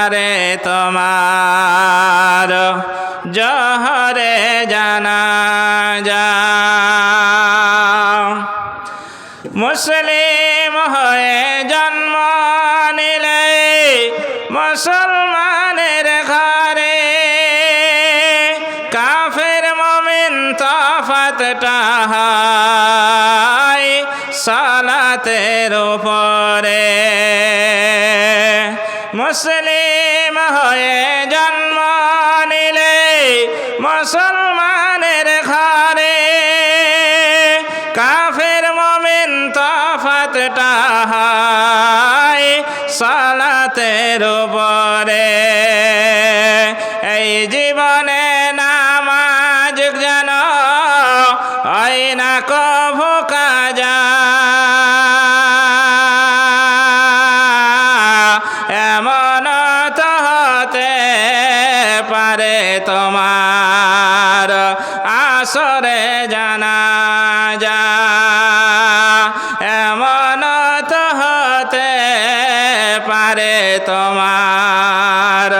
পারে তোমার জহরে জানা যা। মুসলিম হয়ে জন্ম নিলে মুসলমানের ঘরে কাফের মমিন তফাতটা সালাতের উপরে। মুসলিম হয়ে জন্ম নিলে মুসলমানের ঘরে কাফের মমিন তফাতটা হয় সালাতের উপরে। এই জীবনে নামাজ যেন হয় না জানা যা। এমন তো হতে পারে তোমার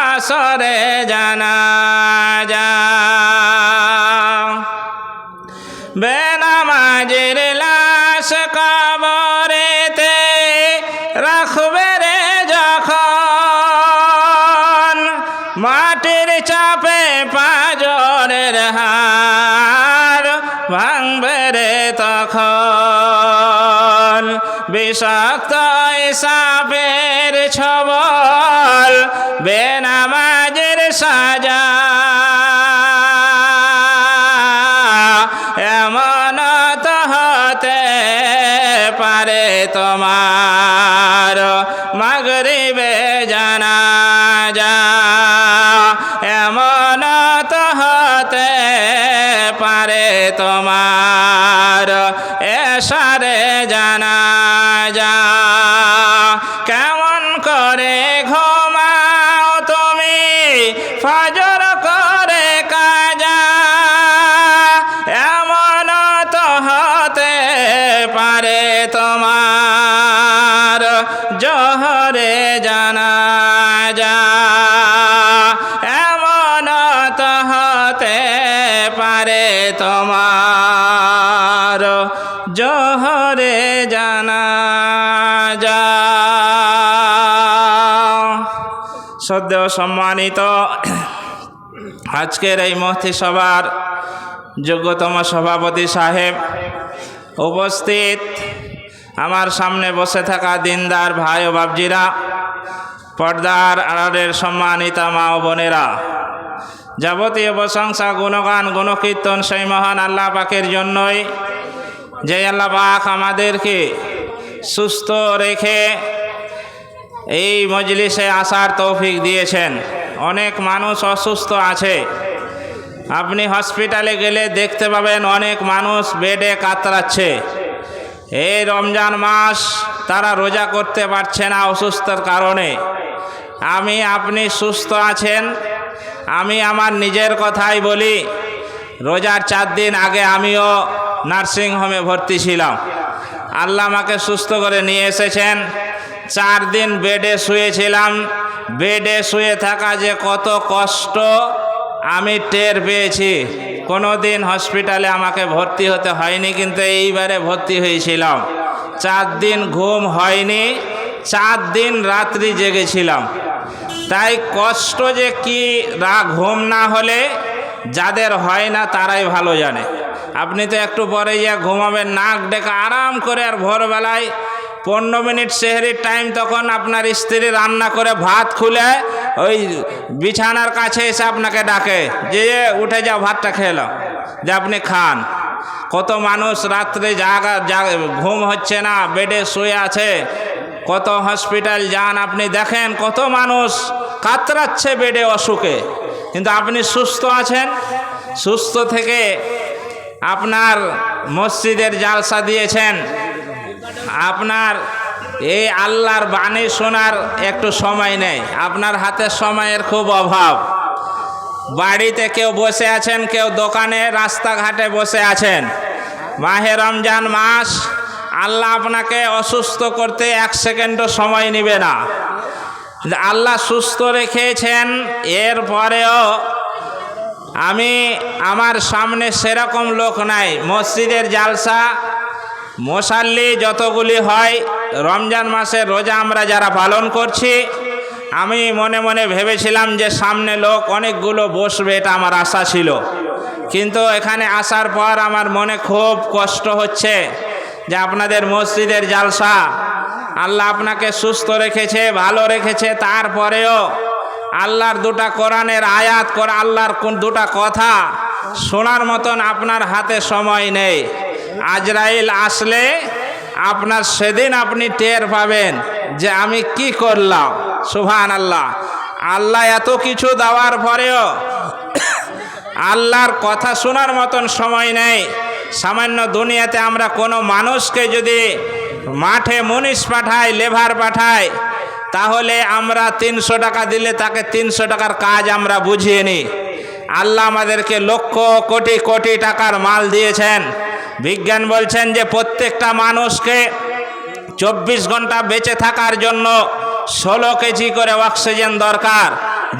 আসরে জানা যা। বেনামাজির লাশ কবরেতে রাখবে রে যখন। মাটির চাপে পাজরের হার ভাঙবে রে তখন। বিষাক্ত সাপের ছবল বেনামাজের সাজা তোমার এসারে জানা যা কেমন করে ঘুমাও তুমি? ফজর করে কাজা। এমন তো হতে পারে তোমার জহরে জানা যা সদ্য সম্মানিত আজকের এই মহতি সভার যোগ্যতম সভাপতি সাহেব উপস্থিত আমার সামনে বসে থাকা দিনদার ভাই ও বাবজিরা পর্দার আড়ালের সম্মানিতা মা ও বোনেরা। যাবতীয় প্রশংসা, গুণগান, গুণকীর্তন সেই মহান আল্লাহ পাকের জন্যই যে আল্লাহ পাক আমাদেরকে সুস্থ রেখে এই মজলিসে আসার তৌফিক দিয়েছেন। অনেক মানুষ অসুস্থ আছে। আপনি হসপিটালে গেলে দেখতে পাবেন অনেক মানুষ বেডে কাতরাচ্ছে। এই রমজান মাস তারা রোজা করতে পারছে না অসুস্থর কারণে। আমি, আপনি সুস্থ আছেন? আমি আমার নিজের কথাই বলি, রোজার চার দিন আগে আমিও নার্সিংহোমে ভর্তি ছিলাম। আল্লাহ আমাকে সুস্থ করে নিয়ে এসেছেন। চার দিন বেডে শুয়েছিলাম। বেডে শুয়ে থাকা যে কত কষ্ট, আমি টের পেয়েছি। কোনো দিন হসপিটালে আমাকে ভর্তি হতে হয়নি, কিন্তু এইবারে ভর্তি হয়েছিলাম। চার দিন ঘুম হয়নি, চার দিন রাত্রি জেগেছিলাম। তাই কষ্ট যে কি রা ঘুম না হলে যাদের হয় না তারাই ভালো জানে। আপনি তো একটু পরে গিয়ে ঘুমাবেন, নাক ডেকে আরাম করে আর ভোরবেলায় পনেরো মিনিট সেহরির টাইম তখন আপনার স্ত্রী রান্না করে ভাত খুলে ওই বিছানার কাছে এসে আপনাকে ডাকে, যে উঠে যাও, ভাতটা খেলো যে আপনি খান। কত মানুষ রাত্রে জাগ- ঘুম হচ্ছে না, বেডে শুয়ে আছে, কত হসপিটাল যান, আপনি দেখেন কত মানুষ কাতরাচ্ছে বেডে অসুখে। কিন্তু আপনি সুস্থ আছেন? সুস্থ থেকে আপনার মসজিদের জালসা দিয়েছেন আপনার এই আল্লাহর বাণী শোনার একটু সময় নেই। আপনার হাতে সময়ের খুব অভাব। বাড়িতে কেউ বসে আছেন, কেউ দোকানে, রাস্তাঘাটে বসে আছেন। মাহে রমজান মাস, আল্লাহ আপনাকে অসুস্থ করতে এক সেকেন্ডও সময় নেবে না। আল্লাহ সুস্থ রেখেছেন, এরপরেও আমি আমার সামনে সেরকম লোক নাই। মসজিদের জালসা মশাল্লি যতগুলি হয়, রমজান মাসের রোজা আমরা যারা পালন করছি, আমি মনে মনে ভেবেছিলাম যে সামনে লোক অনেকগুলো বসবে, এটা আমার আশা ছিল। কিন্তু এখানে আসার পর আমার মনে খুব কষ্ট হচ্ছে যে আপনাদের মসজিদের জালসা, আল্লাহ আপনাকে সুস্থ রেখেছে, ভালো রেখেছে, তারপরেও আল্লাহর দুটা কোরআনের আয়াত করে আল্লাহর কোন দুটা কথা শোনার মতন আপনার হাতে সময় নেই। আজরাইল আসলে আপনার সেদিন আপনি টের পাবেন যে আমি কি করলাম। সুভান আল্লাহ আল্লাহ এত কিছু দেওয়ার পরেও আল্লাহর কথা শোনার মতন সময় নেই। সামান্য দুনিয়াতে আমরা কোনো মানুষকে যদি মাঠে মুনিশ পাঠাই লেভার পাঠাই, তাহলে আমরা তিনশো টাকা দিলে তাকে তিনশো টাকার কাজ আমরা বুঝিয়ে নিই। আল্লাহ আমাদেরকে লক্ষ কোটি কোটি টাকার মাল দিয়েছেন। বিজ্ঞান বলছেন যে প্রত্যেকটা মানুষকে চব্বিশ ঘণ্টা বেঁচে থাকার জন্য ষোলো কেজি করে অক্সিজেন দরকার।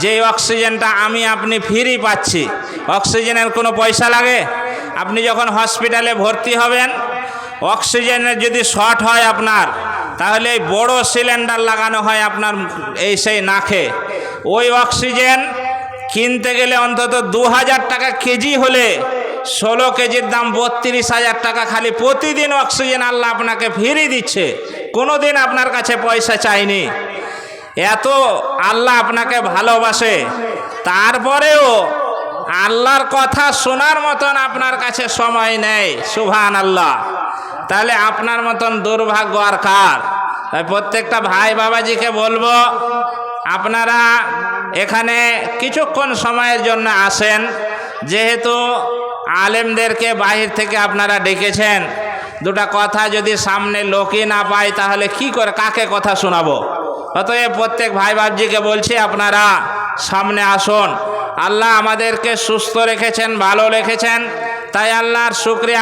যেই অক্সিজেনটা আমি আপনি ফ্রি পাচ্ছি, অক্সিজেনের কোনো পয়সা লাগে? আপনি যখন হসপিটালে ভর্তি হবেন, অক্সিজেনের যদি শর্ট হয় আপনার, তাহলে এই বড় সিলিন্ডার লাগানো হয় আপনার এই সেই নাকে। ওই অক্সিজেন কিনতে গেলে অন্তত দু হাজার টাকা কেজি হলে ষোলো কেজির দাম বত্রিশ হাজার টাকা, খালি প্রতিদিন অক্সিজেন আল্লাহ আপনাকে ফিরিয়ে দিচ্ছে। কোনো দিন আপনার কাছে পয়সা চাইনি। এত আল্লাহ আপনাকে ভালোবাসে। তারপরেও আল্লাহর কথা শোনার মতন আপনার কাছে সময় নেই। সুভান আল্লাহ তাহলে আপনার মতন দুর্ভাগ্য আর কার? তাই প্রত্যেকটা ভাই বাবাজিকে বলব, আপনারা এখানে কিছুক্ষণ সময়ের জন্য আসেন। যেহেতু আলেমদেরকে বাহির থেকে আপনারা ডেকেছেন। দুটা কথা যদি সামনে লোকই না পাই তাহলে কি করে, কাকে কথা শোনাবো? অতএব প্রত্যেক ভাই বাবজিকে বলছি, আপনারা সামনে আসুন। আল্লাহ আমাদেরকে সুস্থ রেখেছেন, ভালো রেখেছেন, তাই আল্লাহর শুক্রিয়া